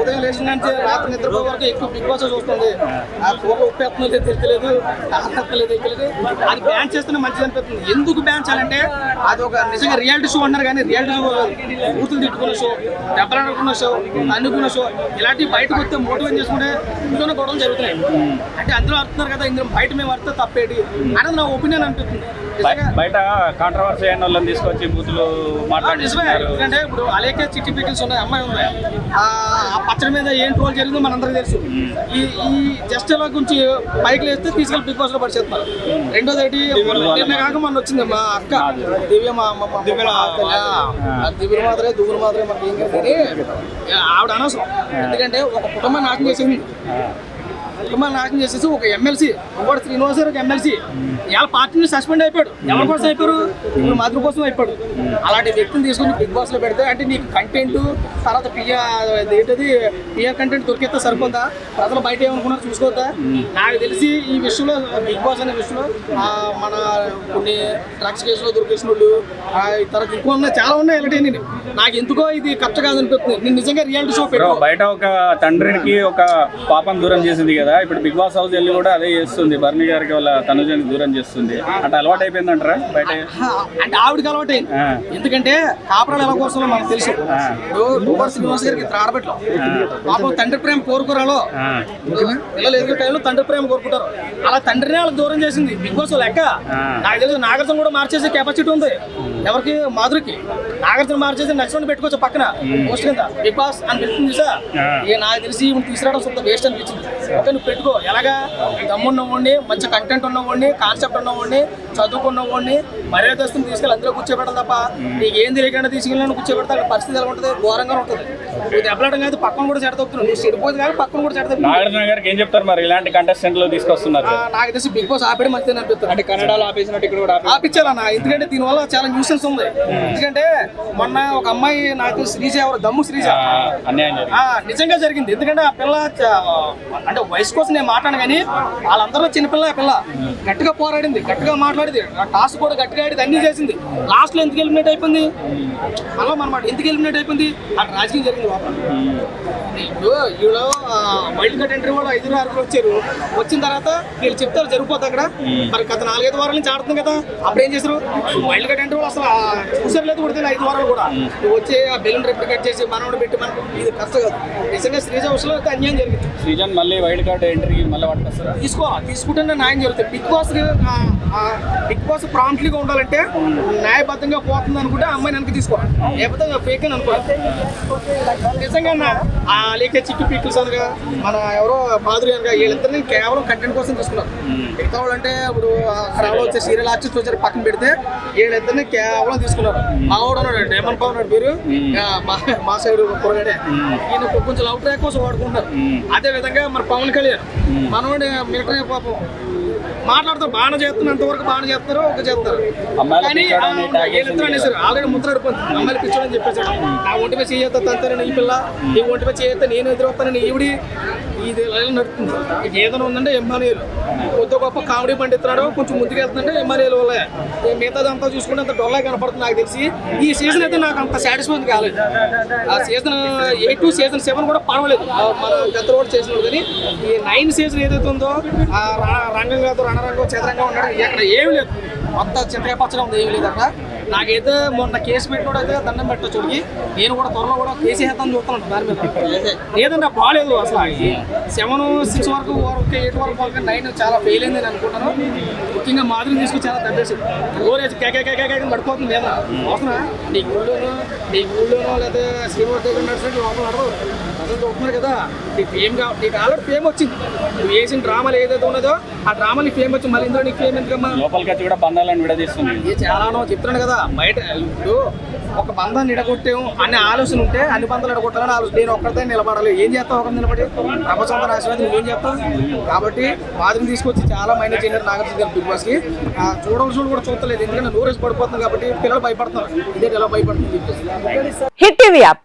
ఉదయం లేచిన నుంచి రాత్రి నిద్రపోయే వరకు ఎక్కువ బిగ్ బాస్ చూస్తుంది. ఆ కూర ఉప్పేస్తుందో లేదో తెలియలేదు ఆడలేదు తెలియలేదు. అది బ్యాన్ చేస్తేనే మంచిది అనిపిస్తుంది. ఎందుకు బ్యాన్ చేయాలంటే అది ఒక నిజంగా రియాలిటీ షో అన్నారు కానీ రియాలిటీ షో కూతురు తిట్టుకున్న షో దెబ్బలాడుకున్న షో అనుకున్న షో ఇలాంటివి బయటకు వస్తే మోటివేట్ చేసుకుంటే ఇంట్లోనే గొడవలు జరుగుతున్నాయి. అంటే అందులో అడుగుతున్నారు కదా ఇందులో బయట మేము అడితే తప్పేటి? అనేది నా ఒపీనియన్ అనిపిస్తుంది. బయట కాంట్రవర్సీ అయిన వాళ్ళని తీసుకొచ్చి బూతులు నిజమే. మాట్లాడిస్తున్నారు ఎందుకంటే ఇప్పుడు అలాగే చిట్టి పీకిల్స్ ఉన్నాయి అమ్మాయి ఉంది ఆ పచ్చడి మీద ఏం ట్రోల్ జరిగిందో మనందరికీ తెలుసు. ఈ ఈ జస్ట్ ఇలా గురించి పైకి లేస్తే తీసుకెళ్ళి బిగ్ బాస్లో పడిచేస్తున్నారు రెండోది ఏంటి? నిన్న కాక మొన్న వచ్చింది మా అక్క. దివ్య మా దివ్య మాత్రమే. దువ్వులు మాత్రమే మనకి ఏం ఆవిడ అనవసరం. ఎందుకంటే ఒక కుటుంబాన్ని నాశనం చేసింది. కుటుంబాన్ని నాశనం చేసేసి ఒక ఎమ్మెల్సీ ఇంకోటి శ్రీనివాస్ గారు ఒక ఎమ్మెల్సీ ఇవాళ పార్టీని సస్పెండ్ అయిపోయాడు. ఎవరి కోసం అయిపోయారు? ఇప్పుడు మధుర కోసం అయిపోయాడు. అలాంటి వ్యక్తిని తీసుకుని బిగ్ బాస్లో పెడితే అంటే నీకు కంటెంట్ తర్వాత పియా ఏంటది? పియా కంటెంట్ దొరికితే సరిపోతా ప్రజలు బయట ఏమనుకున్నారు చూసుకోవద్దా? నాకు తెలిసి ఈ విషయంలో బిగ్ బాస్ అనే విషయంలో మన కొన్ని డ్రగ్స్ కేసులో దొరికేసిన వాళ్ళు తర్వాత ఇంకో ఉన్నాయి చాలా ఉన్నాయి ఇలాంటి నాకు ఎందుకో ఇది కరెక్ట్ కాదనిపిస్తుంది. నేను నిజంగా రియాలిటీ షో బ్రో బయట ఒక తండ్రికి ఒక పాపం దూరం చేసింది కదా ఇప్పుడు బిగ్ బాస్ హౌస్ వెళ్ళి కూడా అదే చేస్తుంది. భరణి గారికి వాళ్ళ తనుజని దూరం చేస్తుంది. అట్లా అలవాటు అయిపోయిందంటారా బయట? అంటే ఆవిడకి అలవాటైంది ఆ. ఎందుకంటే కాపురాలు ఎలా కోసం మనకు తెలుసు. శ్రీనివాస్ గారికి ఇద్దరు ఆడబెట్టలు పాపం తండ్రి ప్రేమ కోరుకోరాలో. పిల్లలు ఎదుగు టైంలో తండ్రి ప్రేమ కోరుకుంటారు. అలా తండ్రిని వాళ్ళకి దూరం చేసింది బిగ్ బాస్ లెక్క. నాకు తెలుసు నాగార్జున కూడా మార్చేసే కెపాసిటీ ఉంది. ఎవరికి? మాధురికి. నాగార్జున మార్చేసి నచ్చిన పెట్టుకోవచ్చు పక్కన. పోస్ట్ కింద. బిగ్ బాస్ అని పెట్టుకుంది సార్ నాకు తెలిసి తీసుకురావడం సొంత వేస్ట్ అనిపించింది. నువ్వు పెట్టుకో. ఎలాగా? దమ్మున్న వాడిని మంచి కంటెంట్ ఉన్నవాడిని కాన్సెప్ట్ ఉన్నవాడిని చదువుకున్న వాడిని మర్యాదస్తుని తీసుకెళ్ళి అందులో కూర్చోబెట్టాలి తప్ప నీకు ఏం తెలియకుండా తీసుకెళ్ళి కూర్చోబెడితే అక్కడ పరిస్థితి ఎలా ఉంటుంది? ఘోరంగా ఉంటుంది. దెబ్బలాడడం కాదు పక్కన కూడా చెడతొక్కుతున్నావు నువ్వు చెడిపోయింది కానీ పక్కన కూడా చెడతొక్కుతున్నావు నాగార్జున గారికి ఏం చెప్తారు మరి? ఇలాంటి కంటెస్టెంట్లు తీసుకొస్తున్నారు ఆ, నాకు తెలిసి బిగ్ బాస్ ఆపేయడం మంచిది అనిపిస్తుంది. అంటే కన్నడలో ఆపేసినట్టు ఇక్కడ కూడా ఆపించాలన్న ఎందుకంటే దీనివల్ల చాలా న్యూసెన్స్ ఉంది. ఎందుకంటే మొన్న ఒక అమ్మాయి నాకు తెలిసి శ్రీజ ఎవరు? దమ్ము శ్రీజ. ఆ, అన్యాయం జరిగింది. ఆ, నిజంగా జరిగింది. ఎందుకంటే ఆ పిల్ల అంటే వయసు కోసం నేను మాట్లాడను కానీ వాళ్ళందరూ చిన్నపిల్ల ఆ పిల్ల గట్టిగా పోరాడింది గట్టిగా మాట్లాడింది. ఆ టాస్క్ కూడా గట్టిగా ఆడింది అన్ని చేసింది. లాస్ట్లో ఎందుకు ఎలిమినేట్ అయిపోయింది? మళ్ళీ మనమాట ఎందుకు ఎలిమినేట్ అయిపోయింది? ఆ రాజకీయం జరిగింది. లోపల ఇప్పుడు వీళ్ళు వైల్డ్ కార్డ్ ఎంట్రీ వాళ్ళు ఐదుగురు ఆరుగురు వచ్చారు. వచ్చిన తర్వాత వీళ్ళు చెప్తారు జరిగిపోతుంది అక్కడ. మరి గత నాలుగైదు వారాల నుంచి ఆడుతుంది కదా అప్పుడు ఏం చేశారు? వైల్డ్ కార్డ్ ఎంట్రీ వాళ్ళు అసలు చూసారు లేదు కూడా ఐదు వారాలు కూడా. వచ్చి ఆ బెలూన్ రెప్లికేట్ చేసి మనోడు పెట్టి మనకు ఇది కష్టం కాదు. నిజంగా శ్రీజ విషయంలో అయితే అన్యాయం జరిగింది. సీజన్ మళ్ళీ వైల్డ్ కార్డ్ ఎంట్రీ మళ్ళీ పట్టుకొస్తారా తీసుకోవాలి తీసుకుంటేనే న్యాయం జరుగుతుంది. బిగ్ బాస్ బిగ్ బాస్ ప్రాంప్ట్లీగా ఉండాలంటే న్యాయబద్ధంగా పోతుంది అనుకుంటే ఆ అమ్మాయిని వెనక్కి తీసుకోవాలి లేకపోతే ఫేక్ అని అనుకోవాలి నిజంగా ఆ లేక చిక్కు అనగా మన ఎవరో మాధురి అనగా వీళ్ళిద్దరిని కేవలం కంటెంట్ కోసం తీసుకున్నారు. మిగతా వాళ్ళు అంటే ఇప్పుడు ఎవరో వచ్చే సీరియల్ ఆర్టిస్ట్ వచ్చారు పక్కన పెడితే వీళ్ళిద్దరిని కేవలం తీసుకున్నారు. మా వాడు ఉన్నాడు పవన్ ఉన్నాడు పేరు ఆ, మా సైడ్ కూరగాడే ఈయన కొంచెం లవ్ ట్రాక్ కోసం వాడుకుంటారు అదే విధంగా మరి పవన్ కళ్యాణ్. మనోడి మిలిటరీ పాపం. మాట్లాడుతూ బాగా చేస్తున్నంత వరకు బాగా చేస్తారు ఒక చేస్తారు కానీ వీళ్ళిద్దరు అనేసారు ఆల్రెడీ ముద్రాడిపోయింది అమ్మాయిలు పిచ్చోడని చెప్పేశాడు. నా ఒంటి మీద తంతారని ఈ పిల్ల. నీ ఒంటి మీద చేయొద్దా నేను ఎదురవుతానని ఈవిడి ఇది లైన్ నడుపుతుంది? ఇక ఏదైనా ఉందంటే ఎంఆర్ఏలు కొద్ది గొప్ప కామెడీ పండిస్తున్నాడు కొంచెం ముందుకు వెళ్తుందంటే ఎంఆర్ఏలు వల్ల. మిగతాది అంతా చూసుకుంటే అంత డొల్లా కనపడుతుంది నాకు తెలిసి. ఈ సీజన్ అయితే నాకు అంత సాటిస్ఫైన్ కాలేదు. ఆ season eight to season seven కూడా పర్వాలేదు. మన గత కూడా చేసినాడు కానీ ఈ నైన్ సీజన్ ఏదైతే ఉందో ఆ రంగం కాదు రణరంగం చదరంగా ఉన్నాడు ఇక్కడ ఏమి లేదు. మొత్తం చింతకాయ పచ్చగా ఉంది ఏమి లేదు అక్కడ నాకైతే మొన్న కేసు పెట్టినోడు అయితే దండం పెట్టచ్చు నేను కూడా త్వరలో కూడా కేసు వేద్దాం చూస్తున్నాను దాని మీద. లేదంటే బాగాలేదు అసలు సెవెన్ సిక్స్ వరకు వరకు ఎయిట్ వరకు వరకు నైన్ చాలా ఫెయిల్ అయింది నేను అనుకుంటాను. ముఖ్యంగా మాధురి తీసుకుని చాలా తగ్గేసి ఓరేజ్ కేకే కేకే కేకే పడిపోతుంది లేదా? అవసరం నీ ఊళ్ళోనో నీ ఊళ్ళోనో లేదా శ్రీమతి దగ్గర నడిచినట్టు లోపల అసలు చూస్తున్నారు కదా. నీకు ఫేమ్ కా నీకు ఆల్రెడీ ఫేమ్ వచ్చింది. నువ్వు వేసిన డ్రామాలు ఏదైతే ఉన్నదో ఆ డ్రామా నీకు ఫేమ్ వచ్చింది మళ్ళీ ఇందులో నీకు ఫేమ్ ఎందుకమ్మా? లోపలికి వచ్చి కూడా బంధాలను విడదీస్తుంది. ఇది చాలానో చెప్తున్నాను కదా. బయట ఇప్పుడు ఒక బంధాన్ని నిడగొట్టాము అనే ఆలోచన ఉంటే అన్ని బంధాలు నిడగొట్టాలని ఆలోచన. నేను ఒక్కరితో నిలబడాలి. ఏం చేస్తావు ఒకరిని నిలబడి? ప్రపంచంతో రాసినది నువ్వేం చేస్తావు? కాబట్టి మాదిరిని తీసుకొచ్చి చాలా మైనస్ చేశారు నాగార్జున గారు బిగ్ బాస్కి ఆ, చూడవలసిన కూడా చూడలేదు ఎందుకంటే నూరేసి పడిపోతుంది కాబట్టి పిల్లలు భయపడుతున్నారు. ఇదే ఎలా భయపడుతుంది చెప్పేసి. Hit TV app.